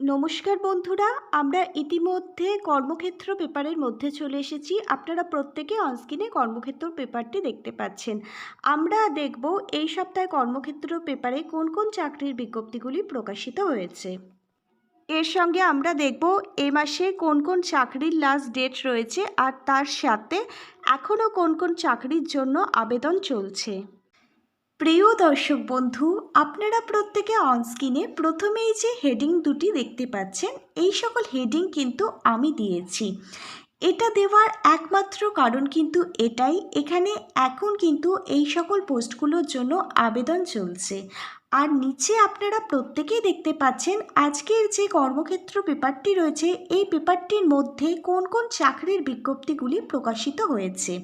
নমস্কার বন্ধুরা, আমরা ইতিমধ্যে কর্মক্ষেত্র পেপারের মধ্যে চলে এসেছি। আপনারা প্রত্যেকে অনস্ক্রিনে কর্মক্ষেত্র পেপারটি দেখতে পাচ্ছেন। আমরা দেখব এই সপ্তাহে কর্মক্ষেত্র পেপারে কোন কোন চাকরির বিজ্ঞপ্তিগুলি প্রকাশিত হয়েছে। এর সঙ্গে আমরা দেখব এ মাসে কোন কোন চাকরির লাস্ট ডেট রয়েছে আর তার সাথে এখনও কোন কোন চাকরির জন্য আবেদন চলছে। প্রিয় দর্শক বন্ধু, আপনারা প্রত্যেকে অনস্ক্রিনে প্রথমেই যে হেডিং দুটি দেখতে পাচ্ছেন, এই সকল হেডিং কিন্তু আমি দিয়েছি। এটা দেওয়ার একমাত্র কারণ কিন্তু এটাই, এখানে এখন কিন্তু এই সকল পোস্টগুলোর জন্য আবেদন চলছে। আর নিচে আপনারা প্রত্যেকেই দেখতে পাচ্ছেন, আজকের যে কর্মক্ষেত্র পেপারটি রয়েছে, এই পেপারটির মধ্যে কোন কোন চাকরির বিজ্ঞপ্তিগুলি প্রকাশিত হয়েছে।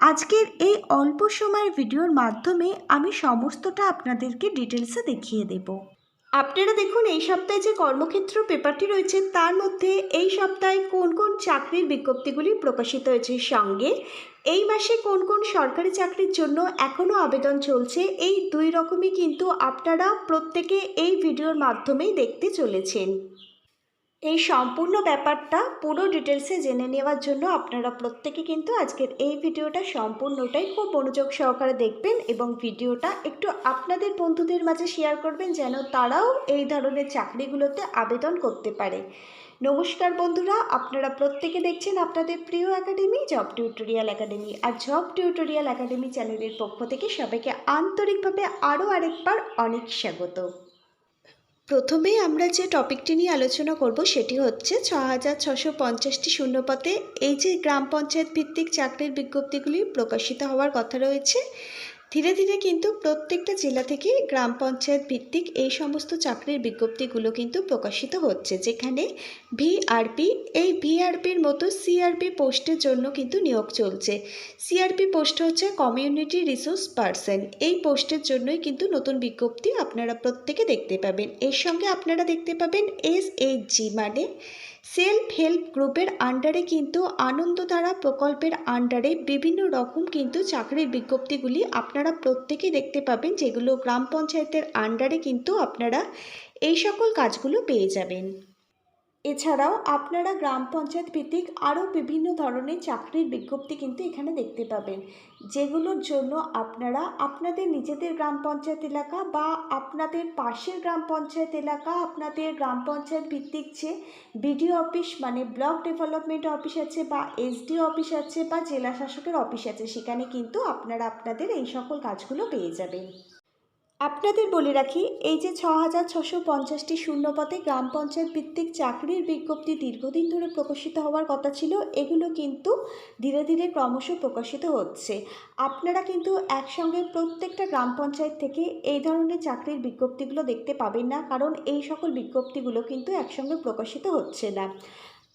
আজকের এই অল্প সময়ের ভিডিওর মাধ্যমে আমি সমস্তটা আপনাদেরকে ডিটেলসে দেখিয়ে দেব। আপনারা দেখুন, এই সপ্তাহে যে কর্মক্ষেত্র পেপারটি রয়েছে, তার মধ্যে এই সপ্তাহে কোন কোন চাকরির বিজ্ঞপ্তিগুলি প্রকাশিত হয়েছে সঙ্গে, এই মাসে কোন কোন সরকারি চাকরির জন্য এখনও আবেদন চলছে, এই দুই রকমই কিন্তু আপনারা প্রত্যেকে এই ভিডিওর মাধ্যমেই দেখতে চলেছেন। এই সম্পূর্ণ ব্যাপারটা পুরো ডিটেলসে জেনে নেওয়ার জন্য আপনারা প্রত্যেকে কিন্তু আজকের এই ভিডিওটা সম্পূর্ণটাই খুব মনোযোগ সহকারে দেখবেন এবং ভিডিওটা একটু আপনাদের বন্ধুদের মাঝে শেয়ার করবেন যেন তারাও এই ধরনের চাকরিগুলোতে আবেদন করতে পারে। নমস্কার বন্ধুরা, আপনারা প্রত্যেকে দেখছেন আপনাদের প্রিয় একাডেমি জব টিউটোরিয়াল একাডেমি আর জব টিউটোরিয়াল একাডেমি চ্যানেলের পক্ষ থেকে সবাইকে আন্তরিকভাবে আরও আরেকবার অনেক স্বাগত। প্রথমে আমরা যে টপিকটি নিয়ে আলোচনা করব সেটি হচ্ছে ছ হাজার ছশো পঞ্চাশটি শূন্যপদে এই যে গ্রাম পঞ্চায়েত ভিত্তিক চাকরির বিজ্ঞপ্তিগুলি প্রকাশিত হওয়ার কথা রয়েছে। ধীরে ধীরে কিন্তু প্রত্যেকটা জেলা থেকে গ্রাম পঞ্চায়েত ভিত্তিক এই সমস্ত চাকরির বিজ্ঞপ্তিগুলো কিন্তু প্রকাশিত হচ্ছে, যেখানে ভিআরপি, এই ভিআরপির মতো সিআরপি পোস্টের জন্য কিন্তু নিয়োগ চলছে। সিআরপি পোস্ট হচ্ছে কমিউনিটি রিসোর্স পারসন। এই পোস্টের জন্যই কিন্তু নতুন বিজ্ঞপ্তি আপনারা প্রত্যেকে দেখতে পাবেন। এর সঙ্গে আপনারা দেখতে পাবেন এস এইচ জি মানে সেলফ হেল্প গ্রুপের আন্ডারে কিন্তু আনন্দধারা প্রকল্পের আন্ডারে বিভিন্ন রকম কিন্তু চাকরির বিজ্ঞপ্তিগুলি আপনারা প্রত্যেকে দেখতে পাবেন, যেগুলো গ্রাম পঞ্চায়েতের আন্ডারে কিন্তু আপনারা এই সকল কাজগুলো পেয়ে যাবেন। এছাড়াও আপনারা গ্রাম পঞ্চায়েত ভিত্তিক আরও বিভিন্ন ধরনের চাকরির বিজ্ঞপ্তি কিন্তু এখানে দেখতে পাবেন। যেগুলোর জন্য আপনারা আপনাদের নিজেদের গ্রাম পঞ্চায়েত এলাকা বা আপনাদের পাশের গ্রাম পঞ্চায়েত এলাকা, আপনাদের গ্রাম পঞ্চায়েত ভিত্তিক যে বিডিও অফিস মানে ব্লক ডেভেলপমেন্ট অফিস আছে বা এসডিও অফিস আছে বা জেলা শাসকের অফিস আছে, সেখানে কিন্তু আপনারা আপনাদের এই সকল কাজগুলো পেয়ে যাবেন। আপনাদের বলে রাখি, এই যে ছ হাজার ছশো পঞ্চাশটি শূন্যপদে গ্রাম পঞ্চায়েত ভিত্তিক চাকরির বিজ্ঞপ্তি দীর্ঘদিন ধরে প্রকাশিত হওয়ার কথা ছিল, এগুলো কিন্তু ধীরে ধীরে ক্রমশ প্রকাশিত হচ্ছে। আপনারা কিন্তু একসঙ্গে প্রত্যেকটা গ্রাম পঞ্চায়েত থেকে এই ধরনের চাকরির বিজ্ঞপ্তিগুলো দেখতে পাবেন না, কারণ এই সকল বিজ্ঞপ্তিগুলো কিন্তু একসঙ্গে প্রকাশিত হচ্ছে না।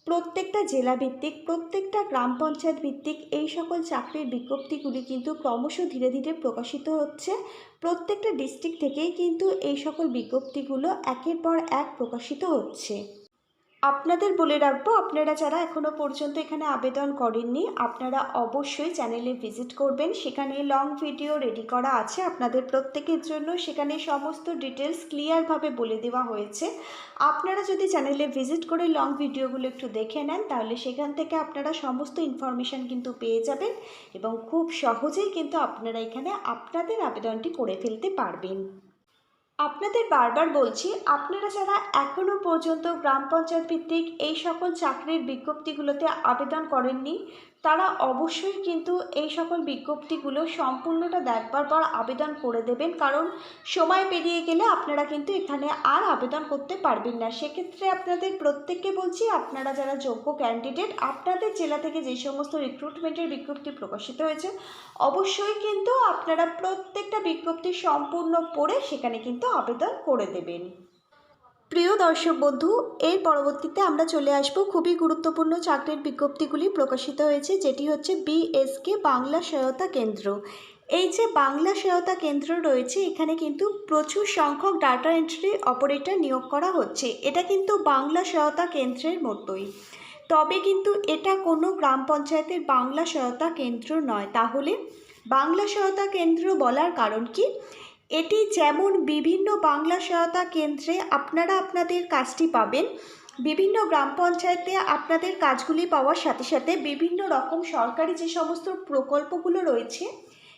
প্রত্যেকটা জেলা ভিত্তিক প্রত্যেকটা গ্রাম পঞ্চায়েত ভিত্তিক এই সকল চাকরির বিজ্ঞপ্তিগুলি কিন্তু ক্রমশ ধীরে ধীরে প্রকাশিত হচ্ছে। প্রত্যেকটা ডিস্ট্রিক্ট থেকেই কিন্তু এই সকল বিজ্ঞপ্তিগুলো একের পর এক প্রকাশিত হচ্ছে। আপনাদের বলে রাখব, আপনারা যারা এখনও পর্যন্ত এখানে আবেদন করেননি, আপনারা অবশ্যই চ্যানেলে ভিজিট করবেন। সেখানে লং ভিডিও রেডি করা আছে। আপনাদের প্রত্যেকের জন্য সেখানে সমস্ত ডিটেলস ক্লিয়ারভাবে বলে দেওয়া হয়েছে। আপনারা যদি চ্যানেলে ভিজিট করে লং ভিডিওগুলো একটু দেখে নেন, তাহলে সেখান থেকে আপনারা সমস্ত ইনফরমেশান কিন্তু পেয়ে যাবেন এবং খুব সহজেই কিন্তু আপনারা এখানে আপনাদের আবেদনটি করে ফেলতে পারবেন। আপনাদের বারবার বলছি, আপনারা যারা এখনও পর্যন্ত গ্রাম পঞ্চায়েত ভিত্তিক এই সকল চাকরির বিজ্ঞপ্তিগুলোতে আবেদন করেননি তারা অবশ্যই কিন্তু এই সকল বিজ্ঞপ্তিগুলো সম্পূর্ণটা দেখবার পর আবেদন করে দেবেন। কারণ সময় পেরিয়ে গেলে আপনারা কিন্তু এখানে আর আবেদন করতে পারবেন না। সেক্ষেত্রে আপনাদের প্রত্যেককে বলছি, আপনারা যারা যোগ্য ক্যান্ডিডেট আপনাদের জেলা থেকে যে সমস্ত রিক্রুটমেন্টের বিজ্ঞপ্তি প্রকাশিত হয়েছে, অবশ্যই কিন্তু আপনারা প্রত্যেকটা বিজ্ঞপ্তি সম্পূর্ণ পড়ে সেখানে কিন্তু আবেদন করে দেবেন। প্রিয় দর্শক বন্ধু, এর পরবর্তীতে আমরা চলে আসব খুবই গুরুত্বপূর্ণ চাকরির বিজ্ঞপ্তিগুলি প্রকাশিত হয়েছে, যেটি হচ্ছে বিএসকে বাংলা সহায়তা কেন্দ্র। এই যে বাংলা সহায়তা কেন্দ্র রয়েছে, এখানে কিন্তু প্রচুর সংখ্যক ডাটা এন্ট্রি অপারেটর নিয়োগ করা হচ্ছে। এটা কিন্তু বাংলা সহায়তা কেন্দ্রের মতোই। তবে কিন্তু এটা কোনো গ্রাম পঞ্চায়েতের বাংলা সহায়তা কেন্দ্র নয়। তাহলে বাংলা সহায়তা কেন্দ্র বলার কারণ কি? এটি যেমন বিভিন্ন বাংলা সহায়তা কেন্দ্রে আপনারা আপনাদের কাজটি পাবেন, বিভিন্ন গ্রাম পঞ্চায়েতে আপনাদের কাজগুলি পাওয়ার সাথে সাথে বিভিন্ন রকম সরকারি যে সমস্ত প্রকল্পগুলো রয়েছে,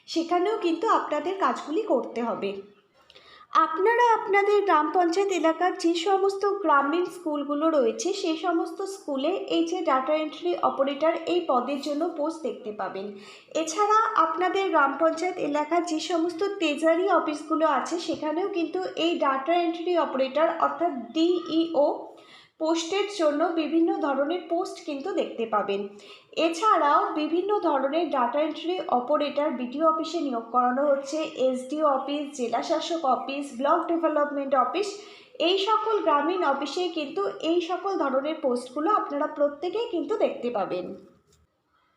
সেখানেও কিন্তু আপনাদের কাজগুলি করতে হবে। আপনারা আপনাদের গ্রাম পঞ্চায়েত এলাকার যে সমস্ত গ্রামীণ স্কুলগুলো রয়েছে সেই সমস্ত স্কুলে এই যে ডাটা এন্ট্রি অপারেটার এই পদের জন্য পোস্ট দেখতে পাবেন। এছাড়া আপনাদের গ্রাম পঞ্চায়েত এলাকার যে সমস্ত তেজারি অফিসগুলো আছে, সেখানেও কিন্তু এই ডাটা এন্ট্রি অপারেটর অর্থাৎ ডিইও পোস্টের জন্য বিভিন্ন ধরনের পোস্ট কিন্তু দেখতে পাবেন। এছাড়াও বিভিন্ন ধরনের ডাটা এন্ট্রি অপারেটর, বিডিও অফিসে নিয়োগ করানো হচ্ছে, এসডিও অফিস, জেলা শাসক অফিস, ব্লক ডেভেলপমেন্ট অফিস, এই সকল গ্রামীণ অফিসে কিন্তু এই সকল ধরনের পোস্টগুলো আপনারা প্রত্যেকেই কিন্তু দেখতে পাবেন।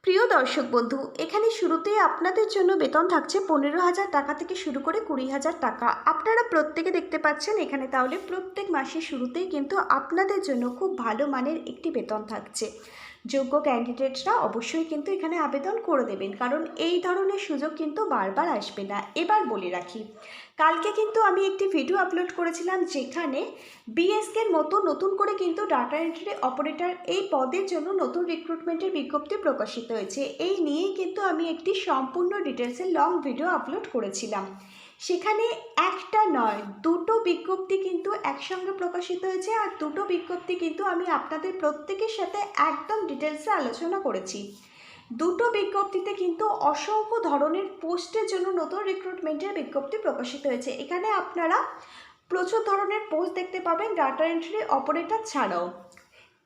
প্রিয় দর্শক বন্ধু, এখানে শুরুতে আপনাদের জন্য বেতন থাকছে পনেরো হাজার টাকা থেকে শুরু করে কুড়ি হাজার টাকা। আপনারা প্রত্যেকে দেখতে পাচ্ছেন, এখানে তাহলে প্রত্যেক মাসের শুরুতেই কিন্তু আপনাদের জন্য খুব ভালো মানের একটি বেতন থাকছে। যোগ্য ক্যান্ডিডেটরা অবশ্যই কিন্তু এখানে আবেদন করে দেবেন। কারণ এই ধরনের সুযোগ কিন্তু বারবার আসবে না। এবার বলে রাখি, কালকে কিন্তু আমি একটি ভিডিও আপলোড করেছিলাম যেখানে বিএসকের মতো নতুন করে কিন্তু ডাটা এন্ট্রি অপারেটর এই পদের জন্য নতুন রিক্রুটমেন্টের বিজ্ঞপ্তি প্রকাশিত হয়েছে। এই নিয়েই কিন্তু আমি একটি সম্পূর্ণ ডিটেলসের লং ভিডিও আপলোড করেছিলাম। সেখানে একটা নয়, দুটো বিজ্ঞপ্তি কিন্তু একসঙ্গে প্রকাশিত হয়েছে আর দুটো বিজ্ঞপ্তি কিন্তু আমি আপনাদের প্রত্যেকের সাথে একদম ডিটেলসে আলোচনা করেছি। দুটো বিজ্ঞপ্তিতে কিন্তু অসংখ্য ধরনের পোস্টের জন্য নতুন রিক্রুটমেন্টের বিজ্ঞপ্তি প্রকাশিত হয়েছে। এখানে আপনারা প্রচুর ধরনের পোস্ট দেখতে পাবেন ডাটা এন্ট্রি অপারেটর ছাড়াও।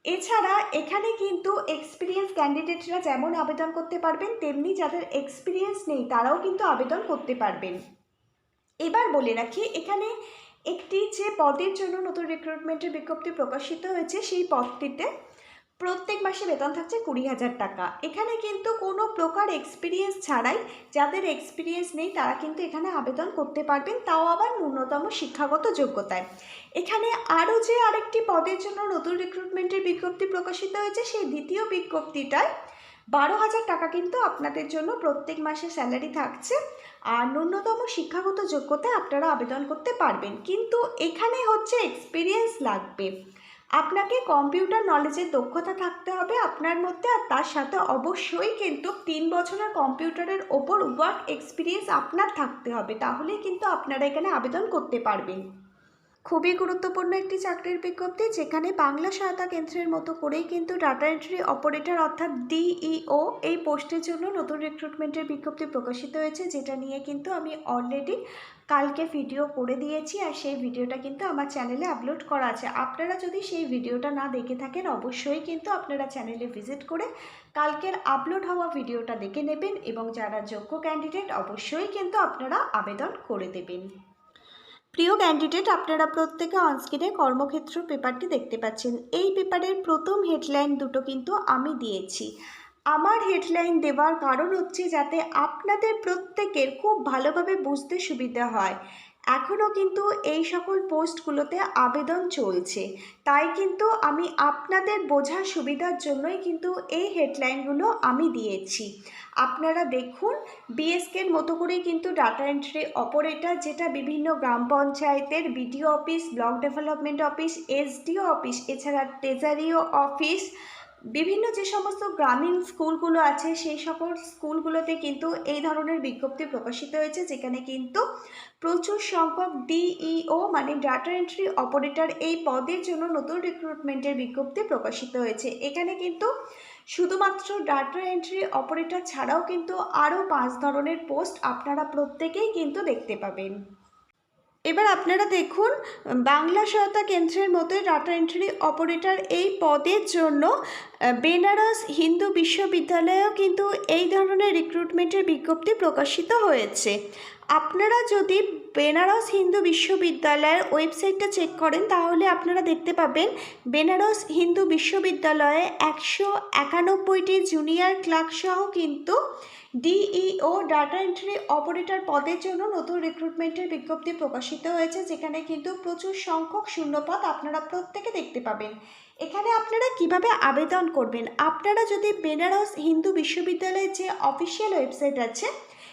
এছাড়া এখানে কিন্তু এক্সপিরিয়েন্স ক্যান্ডিডেটরা যেমন আবেদন করতে পারবেন, তেমনি যাদের এক্সপিরিয়েন্স নেই তারাও কিন্তু আবেদন করতে পারবেন। এবার বলে রাখি এখানে একটি যে পদের জন্য নতুন রিক্রুটমেন্টের বিজ্ঞপ্তি প্রকাশিত হয়েছে, সেই পদটিতে প্রত্যেক মাসে বেতন থাকছে কুড়ি হাজার টাকা। এখানে কিন্তু কোনো প্রকার এক্সপিরিয়েন্স ছাড়াই যাদের এক্সপিরিয়েন্স নেই, তারা কিন্তু এখানে আবেদন করতে পারবেন, তাও আবার ন্যূনতম শিক্ষাগত যোগ্যতায়। এখানে আরও যে আরেকটি পদের জন্য নতুন রিক্রুটমেন্টের বিজ্ঞপ্তি প্রকাশিত হয়েছে, সেই দ্বিতীয় বিজ্ঞপ্তিটায় বারো হাজার টাকা কিন্তু আপনাদের জন্য প্রত্যেক মাসে স্যালারি থাকছে। আর ন্যূনতম শিক্ষাগত যোগ্যতায় আপনারা আবেদন করতে পারবেন। কিন্তু এখানে হচ্ছে এক্সপিরিয়েন্স লাগবে। আপনাকে কম্পিউটার নলেজের দক্ষতা থাকতে হবে আপনার মধ্যে আর তার সাথে অবশ্যই কিন্তু তিন বছরের কম্পিউটারের ওপর ওয়ার্ক এক্সপিরিয়েন্স আপনার থাকতে হবে। তাহলেই কিন্তু আপনারা এখানে আবেদন করতে পারবেন। খুবই গুরুত্বপূর্ণ একটি চাকরির বিজ্ঞপ্তি যেখানে বাংলা সহায়তা কেন্দ্রের মতো করেই কিন্তু ডাটা এন্ট্রি অপারেটর অর্থাৎ ডিইও এই পোস্টের জন্য নতুন রিক্রুটমেন্টের বিজ্ঞপ্তি প্রকাশিত হয়েছে, যেটা নিয়ে কিন্তু আমি অলরেডি কালকে ভিডিও করে দিয়েছি আর সেই ভিডিওটা কিন্তু আমার চ্যানেলে আপলোড করা আছে। আপনারা যদি সেই ভিডিওটা না দেখে থাকেন, অবশ্যই কিন্তু আপনারা চ্যানেলে ভিজিট করে কালকের আপলোড হওয়া ভিডিওটা দেখে নেবেন এবং যারা যোগ্য ক্যান্ডিডেট অবশ্যই কিন্তু আপনারা আবেদন করে দেবেন। প্রিয় ক্যান্ডিডেট আপনারা প্রত্যেকে অনস্ক্রিনে কর্মক্ষেত্র পেপারটি দেখতে পাচ্ছেন। এই পেপারের প্রথম হেডলাইন দুটো কিন্তু আমি দিয়েছি। আমার হেডলাইন দেওয়ার কারণ হচ্ছে যাতে আপনাদের প্রত্যেকের খুব ভালোভাবে বুঝতে সুবিধা হয়। এখনও কিন্তু এই সকল পোস্টগুলোতে আবেদন চলছে। তাই কিন্তু আমি আপনাদের বোঝার সুবিধার জন্যই কিন্তু এই হেডলাইনগুলো আমি দিয়েছি। আপনারা দেখুন বিএসকের মতো করেই কিন্তু ডাটা এন্ট্রি অপারেটর, যেটা বিভিন্ন গ্রাম পঞ্চায়েতের BDO office, block development office SDO office, এছাড়া ট্রেজারিও অফিস বিভিন্ন যে সমস্ত গ্রামীণ স্কুলগুলো আছে, সেই সকল স্কুলগুলোতে কিন্তু এই ধরনের বিজ্ঞপ্তি প্রকাশিত হয়েছে, যেখানে কিন্তু প্রচুর সংখ্যক ডিইও মানে ডাটা এন্ট্রি অপারেটর এই পদের জন্য নতুন রিক্রুটমেন্টের বিজ্ঞপ্তি প্রকাশিত হয়েছে। এখানে কিন্তু শুধুমাত্র ডাটা এন্ট্রি অপারেটর ছাড়াও কিন্তু আরও পাঁচ ধরনের পোস্ট আপনারা প্রত্যেকেই কিন্তু দেখতে পাবেন। এবার আপনারা দেখুন, বাংলা সহায়তা কেন্দ্রের মতো ডাটা এন্ট্রি অপারেটর এই পদের জন্য বেনারস হিন্দু বিশ্ববিদ্যালয়েও কিন্তু এই ধরনের রিক্রুটমেন্টের বিজ্ঞপ্তি প্রকাশিত হয়েছে। আপনারা যদি বেনারস হিন্দু বিশ্ববিদ্যালয়ের ওয়েবসাইটটা চেক করেন, তাহলে আপনারা দেখতে পাবেন বেনারস হিন্দু বিশ্ববিদ্যালয়ে একশো একানব্বইটি জুনিয়র ক্লার্ক সহ কিন্তু ডিইও, ডাটা এন্ট্রি অপারেটর পদের জন্য নতুন রিক্রুটমেন্টের বিজ্ঞপ্তি প্রকাশিত হয়েছে, যেখানে কিন্তু প্রচুর সংখ্যক শূন্যপদ আপনারা প্রত্যেকে দেখতে পাবেন। এখানে আপনারা কীভাবে আবেদন করবেন? আপনারা যদি বেনারস হিন্দু বিশ্ববিদ্যালয়ের যে অফিসিয়াল ওয়েবসাইট আছে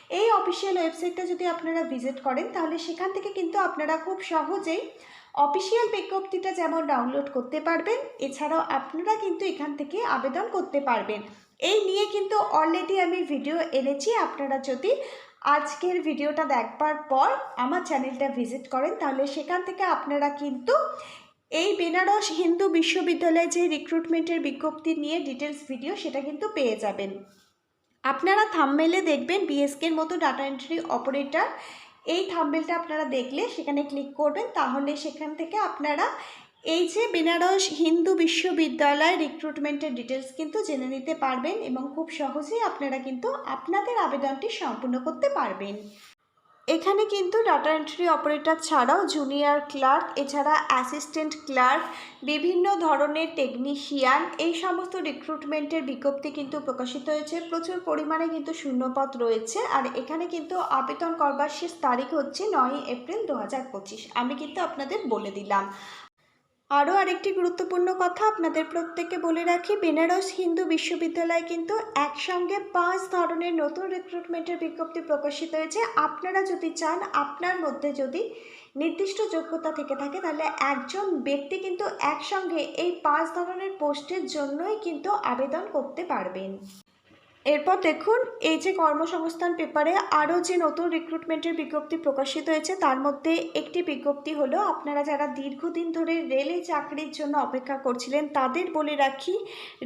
এই অফিসিয়াল ওয়েবসাইটটা যদি আপনারা ভিজিট করেন, তাহলে সেখান থেকে কিন্তু আপনারা খুব সহজেই অফিসিয়াল বিজ্ঞপ্তিটা যেমন ডাউনলোড করতে পারবেন, এছাড়াও আপনারা কিন্তু এখান থেকে আবেদন করতে পারবেন। এই নিয়ে কিন্তু অলরেডি আমি ভিডিও এনেছি, আপনারা যদি আজকের ভিডিওটা দেখবার পর আমার চ্যানেলটা ভিজিট করেন, তাহলে সেখান থেকে আপনারা কিন্তু এই বেনারস হিন্দু বিশ্ববিদ্যালয়ে যে রিক্রুটমেন্টের বিজ্ঞপ্তি নিয়ে ডিটেলস ভিডিও সেটা কিন্তু পেয়ে যাবেন। আপনারা থামমেলে দেখবেন বিএসকের মতো ডাটা এন্ট্রি অপারেটর এই থাম্বেলটা আপনারা দেখলে সেখানে ক্লিক করবেন, তাহলে সেখান থেকে আপনারা এই যে বেনারস হিন্দু বিশ্ববিদ্যালয় রিক্রুটমেন্টের ডিটেলস কিন্তু জেনে নিতে পারবেন এবং খুব সহজেই আপনারা কিন্তু আপনাদের আবেদনটি সম্পূর্ণ করতে পারবেন। এখানে কিন্তু ডাটা এন্ট্রি অপারেটর ছাড়াও জুনিয়র ক্লার্ক, এছাড়া অ্যাসিস্ট্যান্ট ক্লার্ক, বিভিন্ন ধরনের টেকনিশিয়ান এই সমস্ত রিক্রুটমেন্টের বিজ্ঞপ্তি কিন্তু প্রকাশিত হয়েছে। প্রচুর পরিমাণে কিন্তু শূন্যপথ রয়েছে আর এখানে কিন্তু আবেদন করবার শেষ তারিখ হচ্ছে নয় এপ্রিল দু হাজার পঁচিশ। আমি কিন্তু আপনাদের বলে দিলাম। আরও আরেকটি গুরুত্বপূর্ণ কথা আপনাদের প্রত্যেককে বলে রাখি, বেনারস হিন্দু বিশ্ববিদ্যালয় কিন্তু একসঙ্গে পাঁচ ধরনের নতুন রিক্রুটমেন্টের বিজ্ঞপ্তি প্রকাশিত হয়েছে। আপনারা যদি চান, আপনার মধ্যে যদি নির্দিষ্ট যোগ্যতা থেকে থাকে, তাহলে একজন ব্যক্তি কিন্তু একসঙ্গে এই পাঁচ ধরনের পোস্টের জন্যই কিন্তু আবেদন করতে পারবেন। এরপর দেখুন, এই যে কর্মসংস্থান পেপারে আরও যে নতুন রিক্রুটমেন্টের বিজ্ঞপ্তি প্রকাশিত হয়েছে, তার মধ্যে একটি বিজ্ঞপ্তি হলো, আপনারা যারা দীর্ঘদিন ধরে রেলে চাকরির জন্য অপেক্ষা করছিলেন, তাদের বলে রাখি,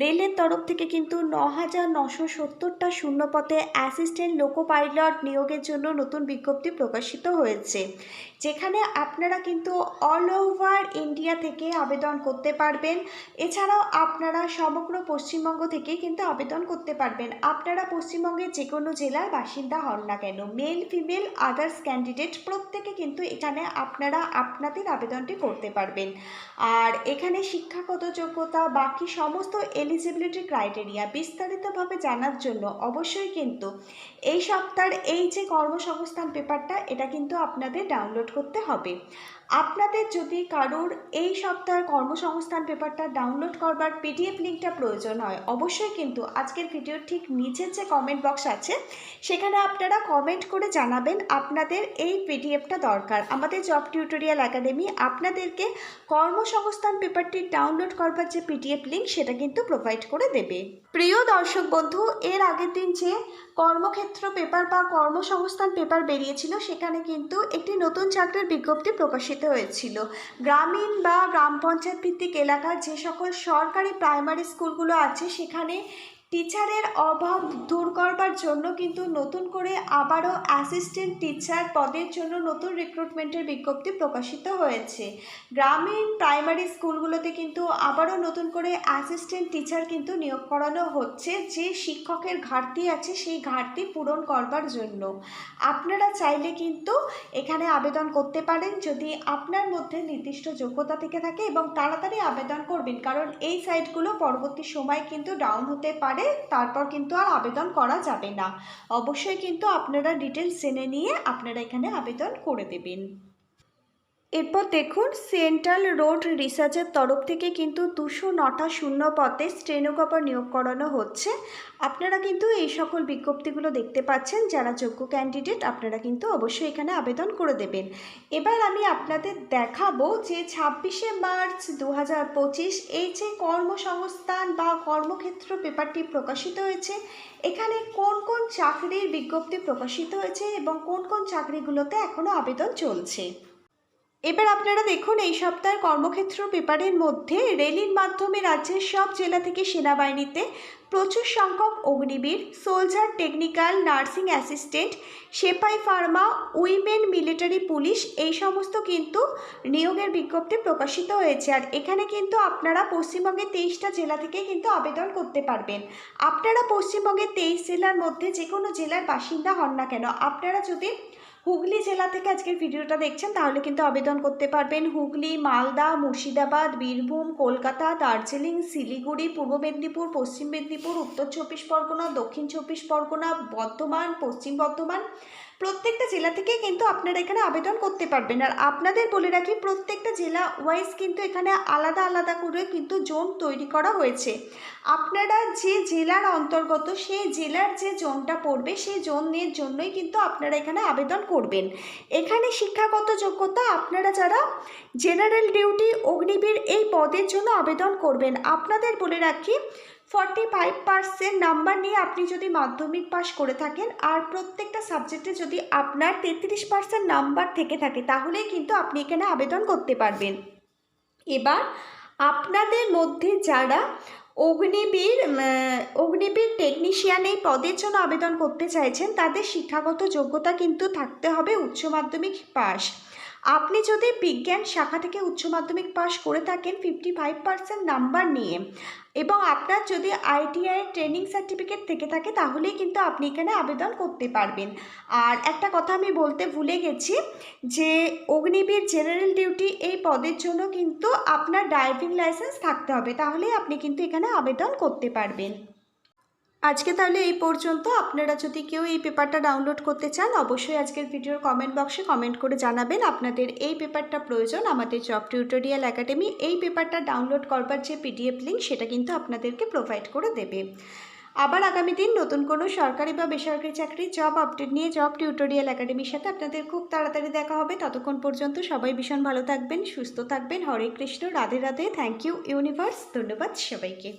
রেলের তরফ থেকে কিন্তু ন হাজার নশো সত্তরটা শূন্যপথে অ্যাসিস্ট্যান্ট লোকো পাইলট নিয়োগের জন্য নতুন বিজ্ঞপ্তি প্রকাশিত হয়েছে। যেখানে আপনারা কিন্তু অল ওভার ইন্ডিয়া থেকে আবেদন করতে পারবেন। এছাড়াও আপনারা সমগ্র পশ্চিমবঙ্গ থেকে কিন্তু আবেদন করতে পারবেন। আপনারা পশ্চিমবঙ্গের যে কোনো জেলার বাসিন্দা হন না কেন মেল ফিমেল আদার্স ক্যান্ডিডেট প্রত্যেকে কিন্তু এখানে আপনারা আপনাদের আবেদনটি করতে পারবেন। আর এখানে শিক্ষাগত যোগ্যতা, বাকি সমস্ত এলিজিবিলিটি ক্রাইটেরিয়া বিস্তারিতভাবে জানার জন্য অবশ্যই কিন্তু এই সপ্তাহের এই যে কর্মসংস্থান পেপারটা এটা কিন্তু আপনাদের ডাউনলোড করতে হবে। আপনাদের যদি কারোর এই সপ্তাহের কর্মসংস্থান পেপারটা ডাউনলোড করবার পিডিএফ লিঙ্কটা প্রয়োজন হয়, অবশ্যই কিন্তু আজকের ভিডিওর ঠিক নিচের যে কমেন্ট বক্স আছে, সেখানে আপনারা কমেন্ট করে জানাবেন আপনাদের এই পিডিএফটা দরকার। আমাদের জব টিউটোরিয়াল একাডেমি আপনাদেরকে কর্মসংস্থান পেপারটি ডাউনলোড করবার যে পিডিএফ লিঙ্ক সেটা কিন্তু প্রোভাইড করে দেবে। প্রিয় দর্শক বন্ধু, এর আগের দিন যে কর্মক্ষেত্র পেপার বা কর্মসংস্থান পেপার বেরিয়েছিল, সেখানে কিন্তু একটি নতুন চাকরির বিজ্ঞপ্তি প্রকাশিত হয়েছিল। গ্রামীণ বা গ্রাম পঞ্চায়েত ভিত্তিক এলাকার যে সকল সরকারি প্রাইমারি স্কুলগুলো আছে সেখানে টিচারের অভাব দূর করবার জন্য কিন্তু নতুন করে আবারও অ্যাসিস্ট্যান্ট টিচার পদের জন্য নতুন রিক্রুটমেন্টের বিজ্ঞপ্তি প্রকাশিত হয়েছে। গ্রামীণ প্রাইমারি স্কুলগুলোতে কিন্তু আবারও নতুন করে অ্যাসিস্ট্যান্ট টিচার কিন্তু নিয়োগ করানো হচ্ছে। যে শিক্ষকের ঘাটতি আছে, সেই ঘাটতি পূরণ করবার জন্য। আপনারা চাইলে কিন্তু এখানে আবেদন করতে পারেন যদি আপনার মধ্যে নির্দিষ্ট যোগ্যতা থেকে থাকে এবং তাড়াতাড়ি আবেদন করবেন, কারণ এই সাইটগুলো পরবর্তী সময় কিন্তু ডাউন হতে পারে। তারপর কিন্তু আর আবেদন করা যাবে না। অবশ্যই কিন্তু আপনারা ডিটেলস জেনে নিয়ে আপনারা এখানে আবেদন করে দেবেন। এরপর দেখুন, সেন্ট্রাল রোড রিসার্চের তরফ থেকে কিন্তু দুশো নটা শূন্য পদে স্টেনোগ্রাফার নিয়োগ করানো হচ্ছে। আপনারা কিন্তু এই সকল বিজ্ঞপ্তিগুলো দেখতে পাচ্ছেন, যারা যোগ্য ক্যান্ডিডেট আপনারা কিন্তু অবশ্যই এখানে আবেদন করে দেবেন। এবার আমি আপনাদের দেখাবো যে ছাব্বিশে মার্চ দু হাজার পঁচিশ এই যে কর্মসংস্থান বা কর্মক্ষেত্র পেপারটি প্রকাশিত হয়েছে, এখানে কোন কোন চাকরির বিজ্ঞপ্তি প্রকাশিত হয়েছে এবং কোন কোন চাকরিগুলোতে এখনও আবেদন চলছে? এবার আপনারা দেখুন, এই সপ্তাহের কর্মক্ষেত্র পেপারের মধ্যে রেলির মাধ্যমে রাজ্যের সব জেলা থেকে সেনাবাহিনীতে প্রচুর সংখ্যক Agniveer, soldier technical, nursing assistant, সেপাই ফার্মা, উইমেন মিলিটারি পুলিশ এই সমস্ত কিন্তু নিয়োগের বিজ্ঞপ্তি প্রকাশিত হয়েছে। আর এখানে কিন্তু আপনারা পশ্চিমবঙ্গের তেইশটা জেলা থেকে কিন্তু আবেদন করতে পারবেন। আপনারা পশ্চিমবঙ্গের তেইশ জেলার মধ্যে যে কোনো জেলার বাসিন্দা হন না কেন, আপনারা যদি হুগলি জেলা থেকে আজকের ভিডিওটা দেখছেন, তাহলে কিন্তু আবেদন করতে পারবেন হুগলি, মালদা, মুর্শিদাবাদ, বীরভূম, কলকাতা, দার্জিলিং, শিলিগুড়ি, পূর্ব মেদিনীপুর, পশ্চিম মেদিনীপুর, উত্তর চব্বিশ পরগনা, দক্ষিণ চব্বিশ পরগনা, বর্ধমান, পশ্চিম বর্ধমান প্রত্যেকটা জেলা থেকে কিন্তু আপনারা এখানে আবেদন করতে পারবেন। আর আপনাদের বলে রাখি, প্রত্যেকটা জেলা ওয়াইজ কিন্তু এখানে আলাদা আলাদা করে কিন্তু জোন তৈরি করা হয়েছে। আপনারা যে জেলার অন্তর্গত, সেই জেলার যে জোনটা পড়বে, সেই জোনের জন্যই কিন্তু আপনারা এখানে আবেদন করবেন। এখানে শিক্ষাগত যোগ্যতা আপনারা যারা জেনারেল ডিউটি অগ্নিবীর এই পদের জন্য আবেদন করবেন। আপনাদের বলে রাখি ফর্টি ফাইভ পার্সেন্ট নাম্বার নিয়ে আপনি যদি মাধ্যমিক পাস করে থাকেন, আর প্রত্যেকটা সাবজেক্টে যদি আপনার তেত্রিশ পার্সেন্ট নাম্বার থেকে থাকে, তাহলেই কিন্তু আপনি এখানে আবেদন করতে পারবেন। এবার আপনাদের মধ্যে যারা অগ্নিবীর অগ্নিবীর টেকনিশিয়ান এই পদের জন্য আবেদন করতে চাইছেন, তাদের শিক্ষাগত যোগ্যতা কিন্তু থাকতে হবে উচ্চ মাধ্যমিক পাস আপনি যদি বিজ্ঞান শাখা থেকে উচ্চ মাধ্যমিক পাস করে থাকেন ফিফটি ফাইভ পার্সেন্ট নাম্বার নিয়ে এবং আপনার যদি আইটিআই ট্রেনিং সার্টিফিকেট থেকে থাকে, তাহলেই কিন্তু আপনি এখানে আবেদন করতে পারবেন। আর একটা কথা আমি বলতে ভুলে গেছি যে, অগ্নিবীর জেনারেল ডিউটি এই পদের জন্য কিন্তু আপনার ড্রাইভিং লাইসেন্স থাকতে হবে। তাহলেই আপনি কিন্তু এখানে আবেদন করতে পারবেন। আজকে তাহলে এই পর্যন্ত। আপনারা যদি কেউ এই পেপারটা ডাউনলোড করতে চান, অবশ্যই আজকের ভিডিওর কমেন্ট বক্সে কমেন্ট করে জানাবেন আপনাদের এই পেপারটা প্রয়োজন। আমাদের জব টিউটোরিয়াল একাডেমি এই পেপারটা ডাউনলোড করবার যে পিডিএফ লিঙ্ক সেটা কিন্তু আপনাদেরকে প্রোভাইড করে দেবে। আবার আগামী দিন নতুন কোনো সরকারি বা বেসরকারি চাকরির জব আপডেট নিয়ে জব টিউটোরিয়াল একাডেমির সাথে আপনাদের খুব তাড়াতাড়ি দেখা হবে। ততক্ষণ পর্যন্ত সবাই ভীষণ ভালো থাকবেন, সুস্থ থাকবেন। Hare Krishna, Radhe Radhe. Thank you universe ধন্যবাদ সবাইকে।